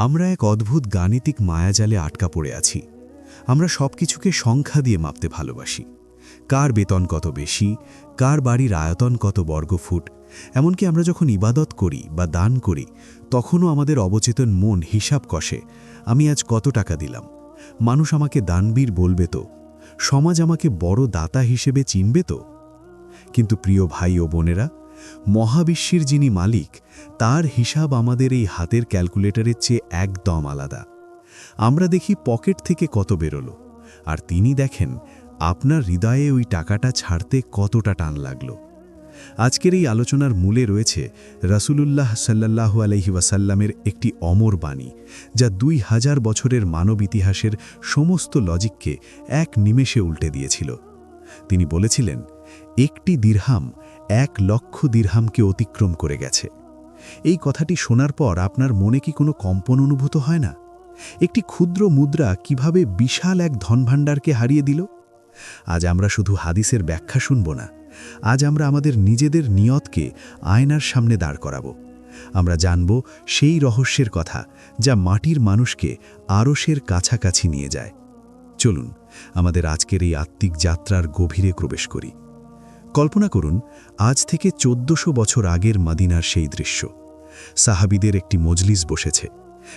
আমরা এক অদ্ভুত গাণিতিক মায়াজালে আটকা পড়ে আছি। আমরা সব কিছুকে সংখ্যা দিয়ে মাপতে ভালোবাসি। কার বেতন কত বেশি, কার বাড়ির আয়তন কত বর্গফুট, এমনকি আমরা যখন ইবাদত করি বা দান করি, তখনও আমাদের অবচেতন মন হিসাব কষে, আমি আজ কত টাকা দিলাম? মানুষ আমাকে দানবীর বলবে তো? সমাজ আমাকে বড় দাতা হিসেবে চিনবে তো? কিন্তু প্রিয় ভাই ও বোনেরা মহাবিশ্বের যিনি মালিক, তার হিসাব আমাদের এই হাতের ক্যালকুলেটরের চেয়ে একদম আলাদা। আমরা দেখি পকেট থেকে কত বেরোলো, আর তিনি দেখেন আপনার হৃদয়ে ওই টাকাটা ছাড়তে কতটা টান লাগল। আজকের এই আলোচনার মূলে রয়েছে রাসূলুল্লাহ সাল্লাল্লাহু আলহি ওয়াসাল্লামের একটি অমর বাণী, যা দুই হাজার বছরের মানব ইতিহাসের সমস্ত লজিককে এক নিমেষে উল্টে দিয়েছিল। তিনি বলেছিলেন, একটি দিরহাম এক লক্ষ দিরহামকে অতিক্রম করে গেছে। এই কথাটি শোনার পর আপনার মনে কি কোনো কম্পন অনুভূত হয় না? একটি ক্ষুদ্র মুদ্রা কীভাবে বিশাল এক ধনভাণ্ডারকে হারিয়ে দিল? আজ আমরা শুধু হাদিসের ব্যাখ্যা শুনব না, আজ আমরা আমাদের নিজেদের নিয়তকে আয়নার সামনে দাঁড় করাব। আমরা জানব সেই রহস্যের কথা যা মাটির মানুষকে আরশের কাছাকাছি নিয়ে যায়। চলুন, আমাদের আজকের এই আত্মিক যাত্রার গভীরে প্রবেশ করি। কল্পনা করুন, আজ থেকে চোদ্দশো বছর আগের মাদিনার সেই দৃশ্য। সাহাবিদের একটি মজলিস বসেছে।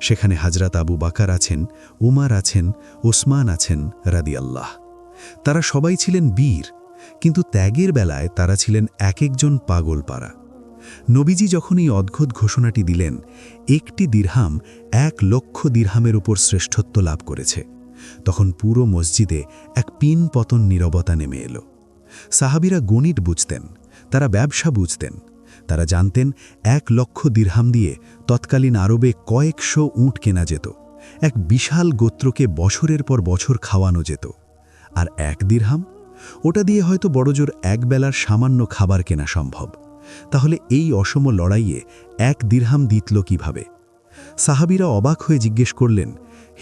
সেখানে হাজরাত আবু বাকার আছেন, উমার আছেন, ওসমান আছেন রাদি আল্লাহ তারা সবাই ছিলেন বীর, কিন্তু ত্যাগের বেলায় তারা ছিলেন এক একজন পাগল পাড়া নবীজি যখন এই অদ্ভুত ঘোষণাটি দিলেন, একটি দিরহাম এক লক্ষ দিরহামের উপর শ্রেষ্ঠত্ব লাভ করেছে। তখন পুরো মসজিদে এক পিন পতন নীরবতা নেমে এলো। সাহাবিরা গণিত বুঝতেন, তারা ব্যবসা বুঝতেন। তারা জানতেন, এক লক্ষ দিরহাম দিয়ে তৎকালীন আরবে কয়েকশো উঁট কেনা যেত। এক বিশাল গোত্রকে বছরের পর বছর খাওয়ানো যেত। আর এক দিরহাম? ওটা দিয়ে হয়তো বড়জোর এক বেলার সামান্য খাবার কেনা সম্ভব। তাহলে এই অসম লড়াইয়ে এক দিরহাম দিতল কীভাবে? সাহাবিরা অবাক হয়ে জিজ্ঞেস করলেন,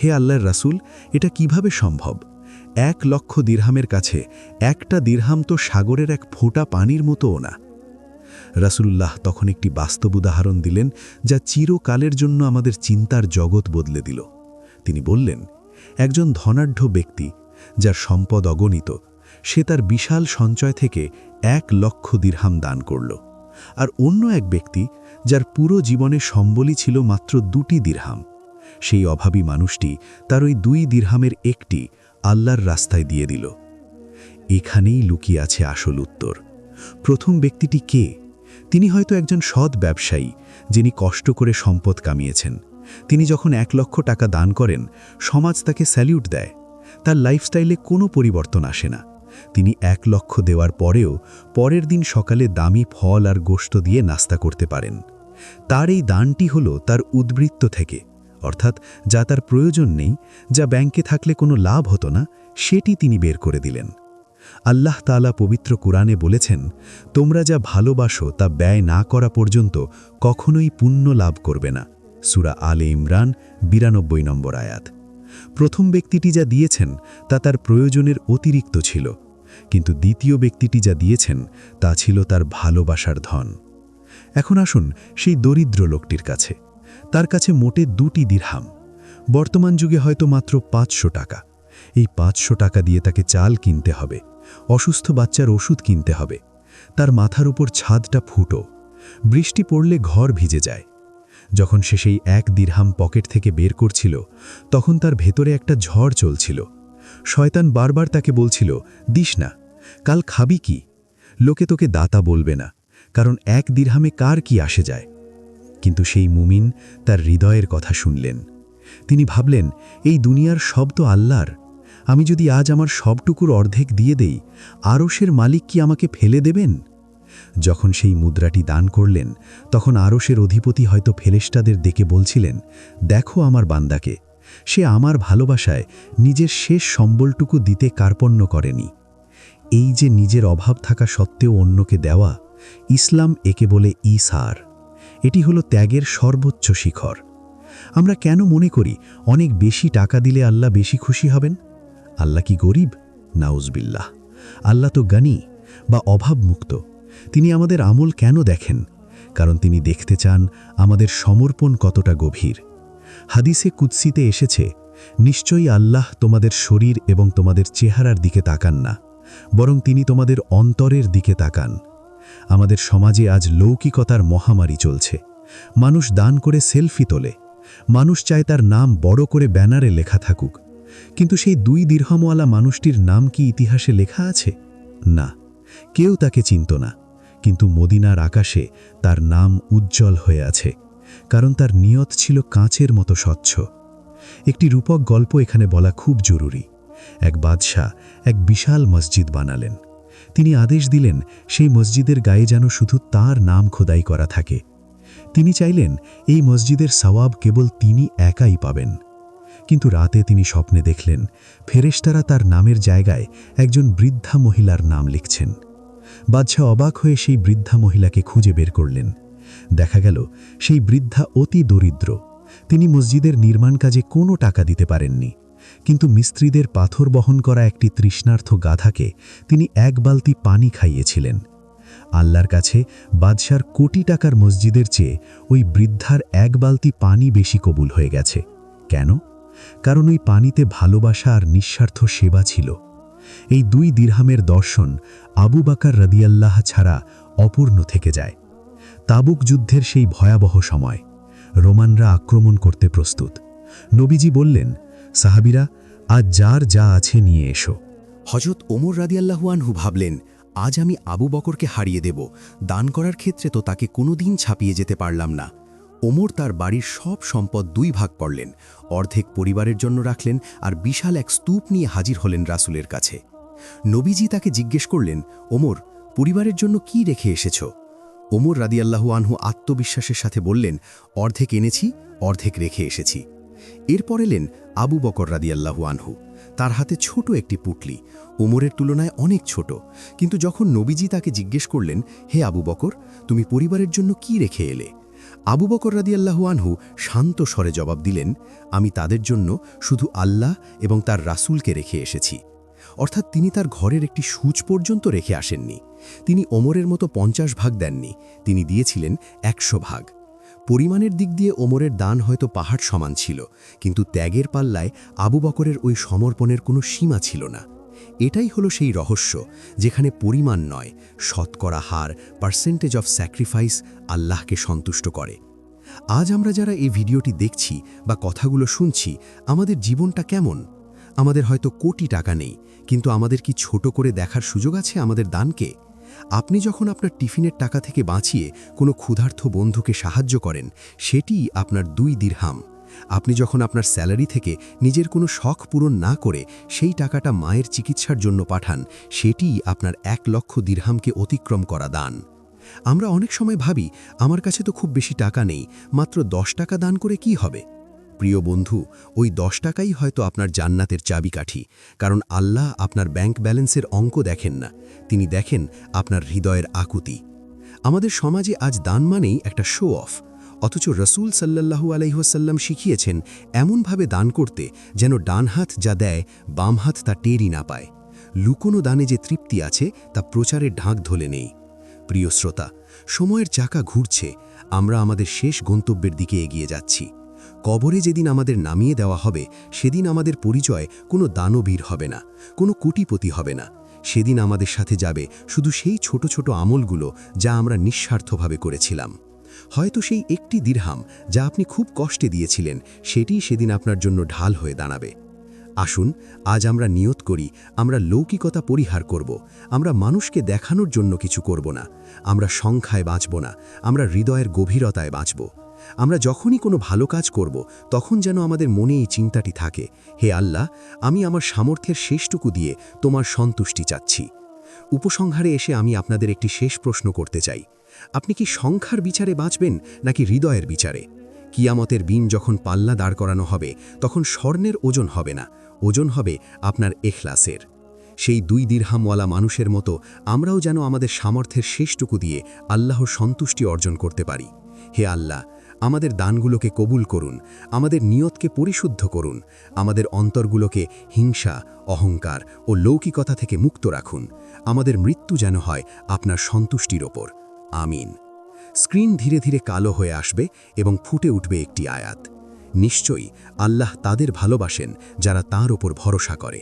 হে আল্লাহর রাসূল, এটা কীভাবে সম্ভব? এক লক্ষ দিরহামের কাছে একটা দিরহাম তো সাগরের এক ফোঁটা পানির মতোও না। রাসূলুল্লাহ তখন একটি বাস্তব উদাহরণ দিলেন যা চিরকালের জন্য আমাদের চিন্তার জগৎ বদলে দিল। তিনি বললেন, একজন ধনাঢ্য ব্যক্তি যার সম্পদ অগণিত, সে তার বিশাল সঞ্চয় থেকে এক লক্ষ দিরহাম দান করল। আর অন্য এক ব্যক্তি যার পুরো জীবনে সম্বলই ছিল মাত্র দুটি দিরহাম, সেই অভাবী মানুষটি তার ওই দুই দিরহামের একটি আল্লাহর রাস্তায় দিয়ে দিল। এখানেই লুকিয়ে আছে আসল উত্তর। প্রথম ব্যক্তিটি কে? তিনি হয়তো একজন সৎ ব্যবসায়ী, যিনি কষ্ট করে সম্পদ কামিয়েছেন। তিনি যখন এক লক্ষ টাকা দান করেন, সমাজ তাকে স্যালিউট দেয়। তার লাইফস্টাইলে কোনো পরিবর্তন আসে না। তিনি এক লক্ষ দেওয়ার পরেও পরের দিন সকালে দামি ফল আর গোশত দিয়ে নাস্তা করতে পারেন। তার এই দানটি হল তার উদ্বৃত্ত থেকে। অর্থাৎ যা তার প্রয়োজন নেই, যা ব্যাংকে থাকলে কোনো লাভ হতো না, সেটি তিনি বের করে দিলেন। আল্লাহ তালা পবিত্র কুরআনে বলেছেন, তোমরা যা ভালোবাসো তা ব্যয় না করা পর্যন্ত কখনোই পুণ্য লাভ করবে না। সুরা আলে ইমরান, বিরানব্বই নম্বর আয়াত। প্রথম ব্যক্তিটি যা দিয়েছেন, তা তার প্রয়োজনের অতিরিক্ত ছিল। কিন্তু দ্বিতীয় ব্যক্তিটি যা দিয়েছেন, তা ছিল তার ভালোবাসার ধন। এখন আসুন সেই দরিদ্র লোকটির কাছে। তার কাছে মোটে দুটি দিরহাম। বর্তমান যুগে হয়তো মাত্র পাঁচশো টাকা। এই পাঁচশো টাকা দিয়ে তাকে চাল কিনতে হবে, অসুস্থ বাচ্চার ওষুধ কিনতে হবে। তার মাথার উপর ছাদটা ফুটো, বৃষ্টি পড়লে ঘর ভিজে যায়। যখন সে সেই এক দিরহাম পকেট থেকে বের করছিল, তখন তার ভেতরে একটা ঝড় চলছিল। শয়তান বারবার তাকে বলছিল, দিস না, কাল খাবি কি? লোকে তোকে দাতা বলবে না, কারণ এক দিরহামে কার কি আসে যায়? কিন্তু সেই মুমিন তার হৃদয়ের কথা শুনলেন। তিনি ভাবলেন, এই দুনিয়ার সব তো আল্লাহর। আমি যদি আজ আমার সবটুকুর অর্ধেক দিয়ে দেই আরসের মালিক কি আমাকে ফেলে দেবেন? যখন সেই মুদ্রাটি দান করলেন, তখন আরসের অধিপতি হয়তো ফেলেস্টাদের ডেকে বলছিলেন, দেখো আমার বান্দাকে, সে আমার ভালোবাসায় নিজের শেষ সম্বলটুকু দিতে কার্পণ্য করেনি। এই যে নিজের অভাব থাকা সত্ত্বেও অন্যকে দেওয়া, ইসলাম একে বলে ইসার এটি হলো ত্যাগের সর্বোচ্চ শিখর। আমরা কেন মনে করি অনেক বেশি টাকা দিলে আল্লাহ বেশি খুশি হবেন? আল্লাহ কি গরিব? নাউজবিল্লাহ। আল্লাহ তো গানি বা অভাবমুক্ত। তিনি আমাদের আমল কেন দেখেন? কারণ তিনি দেখতে চান আমাদের সমর্পণ কতটা গভীর। হাদিসে কুৎসিতে এসেছে, নিশ্চয়ই আল্লাহ তোমাদের শরীর এবং তোমাদের চেহারার দিকে তাকান না, বরং তিনি তোমাদের অন্তরের দিকে তাকান। আমাদের সমাজে আজ লৌকিকতার মহামারী চলছে। মানুষ দান করে সেলফি তোলে। মানুষ চায় তার নাম বড় করে ব্যানারে লেখা থাকুক। কিন্তু সেই দুই দীর্ঘমওয়ালা মানুষটির নাম কি ইতিহাসে লেখা আছে? না, কেউ তাকে চিনত না। কিন্তু মদিনার আকাশে তার নাম উজ্জ্বল হয়ে আছে, কারণ তার নিয়ত ছিল কাঁচের মতো স্বচ্ছ। একটি রূপক গল্প এখানে বলা খুব জরুরি। এক বাদশাহ এক বিশাল মসজিদ বানালেন। তিনি আদেশ দিলেন, সেই মসজিদের গায়ে যেন শুধু তার নাম খোদাই করা থাকে। তিনি চাইলেন, এই মসজিদের সওয়াব কেবল তিনি একাই পাবেন। কিন্তু রাতে তিনি স্বপ্নে দেখলেন, ফেরেশতারা তার নামের জায়গায় একজন বৃদ্ধা মহিলার নাম লিখছেন। বাদশাহ অবাক হয়ে সেই বৃদ্ধা মহিলাকে খুঁজে বের করলেন। দেখা গেল, সেই বৃদ্ধা অতি দরিদ্র। তিনি মসজিদের নির্মাণ কাজে কোনো টাকা দিতে পারেননি। কিন্তু মিস্ত্রিদের পাথর বহন করা একটি তৃষ্ণার্থ গাধাকে তিনি এক বালতি পানি খাইয়েছিলেন। আল্লাহর কাছে বাদশার কোটি টাকার মসজিদের চেয়ে ওই বৃদ্ধার এক বালতি পানি বেশি কবুল হয়ে গেছে। কেন? কারণ ওই পানিতে ভালোবাসা আর নিঃস্বার্থ সেবা ছিল। এই দুই দিরহামের দর্শন আবু বাকার রদিয়াল্লাহ ছাড়া অপূর্ণ থেকে যায়। তাবুক যুদ্ধের সেই ভয়াবহ সময়। রোমানরা আক্রমণ করতে প্রস্তুত। নবীজি বললেন সাহাবিরা, আজ যার যা আছে নিয়ে এসো। হজরত ওমর রাদিয়াল্লাহুয়ানহু ভাবলেন, আজ আমি আবু বকরকে হারিয়ে দেব। দান করার ক্ষেত্রে তো তাকে কোনোদিন ছাপিয়ে যেতে পারলাম না। ওমর তার বাড়ির সব সম্পদ দুই ভাগ করলেন, অর্ধেক পরিবারের জন্য রাখলেন আর বিশাল এক স্তূপ নিয়ে হাজির হলেন রাসুলের কাছে। নবীজি তাকে জিজ্ঞেস করলেন, ওমর, পরিবারের জন্য কি রেখে এসেছ? ওমর রাদিয়াল্লাহু আনহু আত্মবিশ্বাসের সাথে বললেন, অর্ধেক এনেছি, অর্ধেক রেখে এসেছি। এরপর এলেন আবু বকর রাদিয়াল্লাহু আনহু। তার হাতে ছোট একটি পুটলি, ওমরের তুলনায় অনেক ছোট। কিন্তু যখন নবীজি তাকে জিজ্ঞেস করলেন, হে আবু বকর, তুমি পরিবারের জন্য কি রেখে এলে? আবু বকর রাদিয়াল্লাহু আনহু শান্ত স্বরে জবাব দিলেন, আমি তাদের জন্য শুধু আল্লাহ এবং তার রাসূলকে রেখে এসেছি। অর্থাৎ তিনি তার ঘরের একটি সূচ পর্যন্ত রেখে আসেননি। তিনি ওমরের মতো পঞ্চাশ ভাগ দেননি। তিনি দিয়েছিলেন একশো ভাগ। পরিমাণের দিক দিয়ে ওমরের দান হয়তো পাহাড় সমান ছিল, কিন্তু ত্যাগের পাল্লায় আবু বকরের ওই সমর্পণের কোনো সীমা ছিল না। এটাই হলো সেই রহস্য, যেখানে পরিমাণ নয়, শতকরা হার পার্সেন্টেজ অফ স্যাক্রিফাইস আল্লাহকে সন্তুষ্ট করে। আজ আমরা যারা এই ভিডিওটি দেখছি বা কথাগুলো শুনছি, আমাদের জীবনটা কেমন? আমাদের হয়তো কোটি টাকা নেই, কিন্তু আমাদের কি ছোট করে দেখার সুযোগ আছে আমাদের দানকে? আপনি যখন আপনার টিফিনের টাকা থেকে বাঁচিয়ে কোনো ক্ষুধার্থ বন্ধুকে সাহায্য করেন, সেটিই আপনার দুই দিরহাম। আপনি যখন আপনার স্যালারি থেকে নিজের কোনো শখ পূরণ না করে সেই টাকাটা মায়ের চিকিৎসার জন্য পাঠান, সেটিই আপনার এক লক্ষ দিরহামকে অতিক্রম করা দান। আমরা অনেক সময় ভাবি, আমার কাছে তো খুব বেশি টাকা নেই, মাত্র দশ টাকা দান করে কি হবে? প্রিয় বন্ধু, ওই দশ টাকাই হয়তো আপনার জান্নাতের চাবিকাঠি, কারণ আল্লাহ আপনার ব্যাংক ব্যালেন্সের অঙ্ক দেখেন না। তিনি দেখেন আপনার হৃদয়ের আকুতি। আমাদের সমাজে আজ দান মানেই একটা শো অফ অথচ রসুল সাল্লাল্লাহু আলাইহসাল্লাম শিখিয়েছেন, এমনভাবে দান করতে যেন ডান হাত যা দেয়, বাম হাত তা টেরই না পায়। লুকোনো দানে যে তৃপ্তি আছে, তা প্রচারের ঢাক ধলে নেই। প্রিয় শ্রোতা, সময়ের চাকা ঘুরছে, আমরা আমাদের শেষ গন্তব্যের দিকে এগিয়ে যাচ্ছি। কবরে যেদিন আমাদের নামিয়ে দেওয়া হবে, সেদিন আমাদের পরিচয় কোনো দানবীর হবে না, কোনো কুটিপতি হবে না। সেদিন আমাদের সাথে যাবে শুধু সেই ছোট ছোট আমলগুলো যা আমরা নিঃস্বার্থভাবে করেছিলাম। হয়তো সেই একটি দিরহাম যা আপনি খুব কষ্টে দিয়েছিলেন, সেটিই সেদিন আপনার জন্য ঢাল হয়ে দাঁড়াবে। আসুন, আজ আমরা নিয়ত করি, আমরা লৌকিকতা পরিহার করব, আমরা মানুষকে দেখানোর জন্য কিছু করব না, আমরা সংখ্যায় বাঁচব না, আমরা হৃদয়ের গভীরতায় বাঁচব। আমরা যখনই কোনো ভালো কাজ করব, তখন যেন আমাদের মনে এই চিন্তাটি থাকে, হে আল্লাহ, আমি আমার সামর্থ্যের শেষটুকু দিয়ে তোমার সন্তুষ্টি চাচ্ছি। উপসংহারে এসে আমি আপনাদের একটি শেষ প্রশ্ন করতে চাই। আপনি কি সংখ্যার বিচারে বাঁচবেন, নাকি হৃদয়ের বিচারে? কিয়ামতের বিন যখন পাল্লা দাঁড় করানো হবে, তখন স্বর্ণের ওজন হবে না, ওজন হবে আপনার এখলাসের। সেই দুই দীর্হামওয়ালা মানুষের মতো আমরাও যেন আমাদের সামর্থ্যের শেষটুকু দিয়ে আল্লাহর সন্তুষ্টি অর্জন করতে পারি। হে আল্লাহ আমাদের দানগুলোকে কবুল করুন, আমাদের নিয়তকে পরিশুদ্ধ করুন, আমাদের অন্তরগুলোকে হিংসা, অহংকার ও লৌকিকতা থেকে মুক্ত রাখুন। আমাদের মৃত্যু যেন হয় আপনার সন্তুষ্টির ওপর। আমিন। স্ক্রিন ধীরে ধীরে কালো হয়ে আসবে এবং ফুটে উঠবে একটি আয়াত। নিশ্চয়ই আল্লাহ তাদের ভালোবাসেন যারা তার ওপর ভরসা করে।